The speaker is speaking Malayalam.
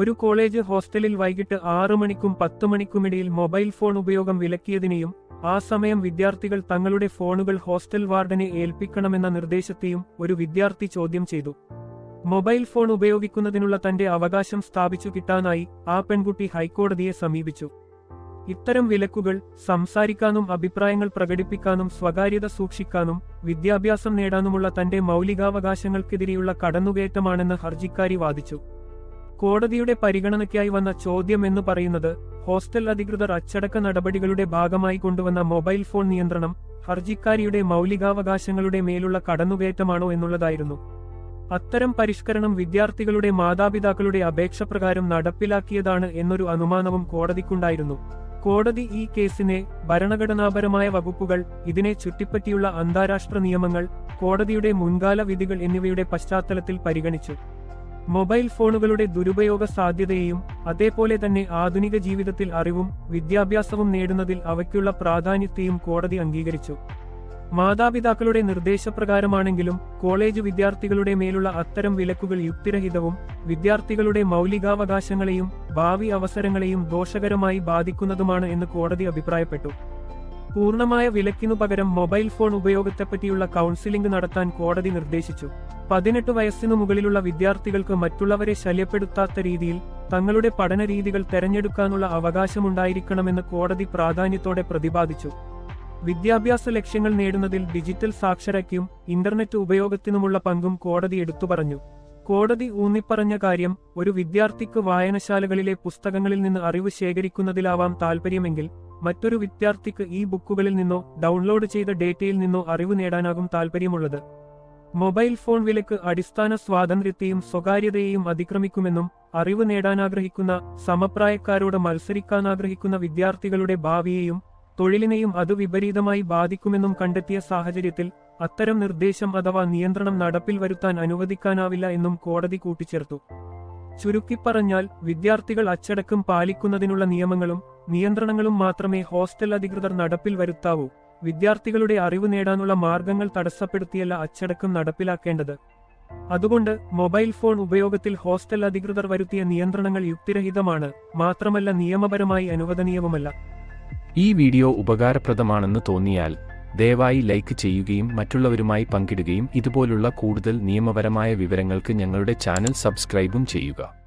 ഒരു കോളേജ് ഹോസ്റ്റലിൽ വൈകിട്ട് ആറു മണിക്കും പത്തു മണിക്കുമിടയിൽ മൊബൈൽ ഫോൺ ഉപയോഗം വിലക്കിയതിനെയും ആ സമയം വിദ്യാർത്ഥികൾ തങ്ങളുടെ ഫോണുകൾ ഹോസ്റ്റൽ വാർഡനെ ഏൽപ്പിക്കണമെന്ന നിർദ്ദേശത്തെയും ഒരു വിദ്യാർത്ഥി ചോദ്യം ചെയ്തു. മൊബൈൽ ഫോൺ ഉപയോഗിക്കുന്നതിനുള്ള തന്റെ അവകാശം സ്ഥാപിച്ചു കിട്ടാനായി ആ പെൺകുട്ടി ഹൈക്കോടതിയെ സമീപിച്ചു. ഇത്തരം വിലക്കുകൾ സംസാരിക്കാനും അഭിപ്രായങ്ങൾ പ്രകടിപ്പിക്കാനും സ്വകാര്യത സൂക്ഷിക്കാനും വിദ്യാഭ്യാസം നേടാനുമുള്ള തന്റെ മൗലികാവകാശങ്ങൾക്കെതിരെയുള്ള കടന്നുകയറ്റമാണെന്ന് ഹർജിക്കാരി വാദിച്ചു. കോടതിയുടെ പരിഗണനയ്ക്കായി വന്ന ചോദ്യം എന്ന് പറയുന്നത് ഹോസ്റ്റൽ അധികൃതർ അച്ചടക്ക നടപടികളുടെ ഭാഗമായി കൊണ്ടുവന്ന മൊബൈൽ ഫോൺ നിയന്ത്രണം ഹർജിക്കാരിയുടെ മൗലികാവകാശങ്ങളുടെ മേലുള്ള കടന്നുകയറ്റമാണോ എന്നുള്ളതായിരുന്നു. അത്തരം പരിഷ്കരണം വിദ്യാർത്ഥികളുടെ മാതാപിതാക്കളുടെ അപേക്ഷ പ്രകാരം നടപ്പിലാക്കിയതാണ് എന്നൊരു അനുമാനവും കോടതിക്കുണ്ടായിരുന്നു. കോടതി ഈ കേസിനെ ഭരണഘടനാപരമായ വകുപ്പുകൾ ഇതിനെ ചുറ്റിപ്പറ്റിയുള്ള അന്താരാഷ്ട്ര നിയമങ്ങൾ കോടതിയുടെ മുൻകാല വിധികൾ എന്നിവയുടെ പശ്ചാത്തലത്തിൽ പരിഗണിച്ചു. മൊബൈൽ ഫോണുകളുടെ ദുരുപയോഗ സാധ്യതയെയും അതേപോലെ തന്നെ ആധുനിക ജീവിതത്തിൽ അറിവും വിദ്യാഭ്യാസവും നേടുന്നതിൽ അവയ്ക്കുള്ള പ്രാധാന്യത്തെയും കോടതി അംഗീകരിച്ചു. മാതാപിതാക്കളുടെ നിർദ്ദേശപ്രകാരമാണെങ്കിലും കോളേജ് വിദ്യാർത്ഥികളുടെ മേലുള്ള അത്തരം വിലക്കുകൾ യുക്തിരഹിതവും വിദ്യാർത്ഥികളുടെ മൗലികാവകാശങ്ങളെയും ഭാവി അവസരങ്ങളെയും ദോഷകരമായി ബാധിക്കുന്നതുമാണ് എന്ന് കോടതി അഭിപ്രായപ്പെട്ടു. പൂർണമായ വിലക്കിനു പകരം മൊബൈൽ ഫോൺ ഉപയോഗത്തെപ്പറ്റിയുള്ള കൗൺസിലിംഗ് നടത്താൻ കോടതി നിർദ്ദേശിച്ചു. പതിനെട്ട് വയസ്സിനു മുകളിലുള്ള വിദ്യാർത്ഥികൾക്ക് മറ്റുള്ളവരെ ശല്യപ്പെടുത്താത്ത രീതിയിൽ തങ്ങളുടെ പഠന രീതികൾ തെരഞ്ഞെടുക്കാനുള്ള അവകാശമുണ്ടായിരിക്കണമെന്ന് കോടതി പ്രാധാന്യത്തോടെ പ്രതിപാദിച്ചു. വിദ്യാഭ്യാസ ലക്ഷ്യങ്ങൾ നേടുന്നതിൽ ഡിജിറ്റൽ സാക്ഷരയ്ക്കും ഇന്റർനെറ്റ് ഉപയോഗത്തിനുമുള്ള പങ്കും കോടതി എടുത്തു പറഞ്ഞു. കോടതി ഊന്നിപ്പറഞ്ഞ കാര്യം ഒരു വിദ്യാർത്ഥിക്ക് വായനശാലകളിലെ പുസ്തകങ്ങളിൽ നിന്ന് അറിവ് ശേഖരിക്കുന്നതിലാവാം താൽപ്പര്യമെങ്കിൽ മറ്റൊരു വിദ്യാർത്ഥിക്ക് ഈ ബുക്കുകളിൽ നിന്നോ ഡൗൺലോഡ് ചെയ്ത ഡേറ്റയിൽ നിന്നോ അറിവ് നേടാനാകും താൽപ്പര്യമുള്ളത്. മൊബൈൽ ഫോൺ വിലക്ക് അടിസ്ഥാന സ്വാതന്ത്ര്യത്തെയും സ്വകാര്യതയെയും അതിക്രമിക്കുമെന്നും അറിവ് നേടാനാഗ്രഹിക്കുന്ന സമപ്രായക്കാരോട് മത്സരിക്കാനാഗ്രഹിക്കുന്ന വിദ്യാർത്ഥികളുടെ ഭാവിയെയും തൊഴിലിനെയും അത് വിപരീതമായി ബാധിക്കുമെന്നും കണ്ടെത്തിയ സാഹചര്യത്തിൽ അത്തരം നിർദ്ദേശം അഥവാ നിയന്ത്രണം നടപ്പിൽ വരുത്താൻ അനുവദിക്കാനാവില്ല എന്നും കോടതി കൂട്ടിച്ചേർത്തു. ചുരുക്കിപ്പറഞ്ഞാൽ വിദ്യാർത്ഥികൾ അച്ചടക്കം പാലിക്കുന്നതിനുള്ള നിയമങ്ങളും നിയന്ത്രണങ്ങളും മാത്രമേ ഹോസ്റ്റൽ അധികൃതർ നടപ്പിൽ വരുത്താവൂ. വിദ്യാർത്ഥികളുടെ അറിവ് നേടാനുള്ള മാർഗങ്ങൾ തടസ്സപ്പെടുത്തിയല്ല അച്ചടക്കം നടപ്പിലാക്കേണ്ടത്. അതുകൊണ്ട് മൊബൈൽ ഫോൺ ഉപയോഗത്തിൽ ഹോസ്റ്റൽ അധികൃതർ വരുത്തിയ നിയന്ത്രണങ്ങൾ യുക്തിരഹിതമാണ് മാത്രമല്ല നിയമപരമായി അനുവദനീയവുമല്ല ഈ വീഡിയോ ഉപകാരപ്രദമാണെന്ന് തോന്നിയാൽ ദയവായി ലൈക്ക് ചെയ്യുകയും മറ്റുള്ളവരുമായി പങ്കിടുകയും ഇതുപോലുള്ള കൂടുതൽ നിയമപരമായ വിവരങ്ങൾക്ക് ഞങ്ങളുടെ ചാനൽ സബ്സ്ക്രൈബും ചെയ്യുക.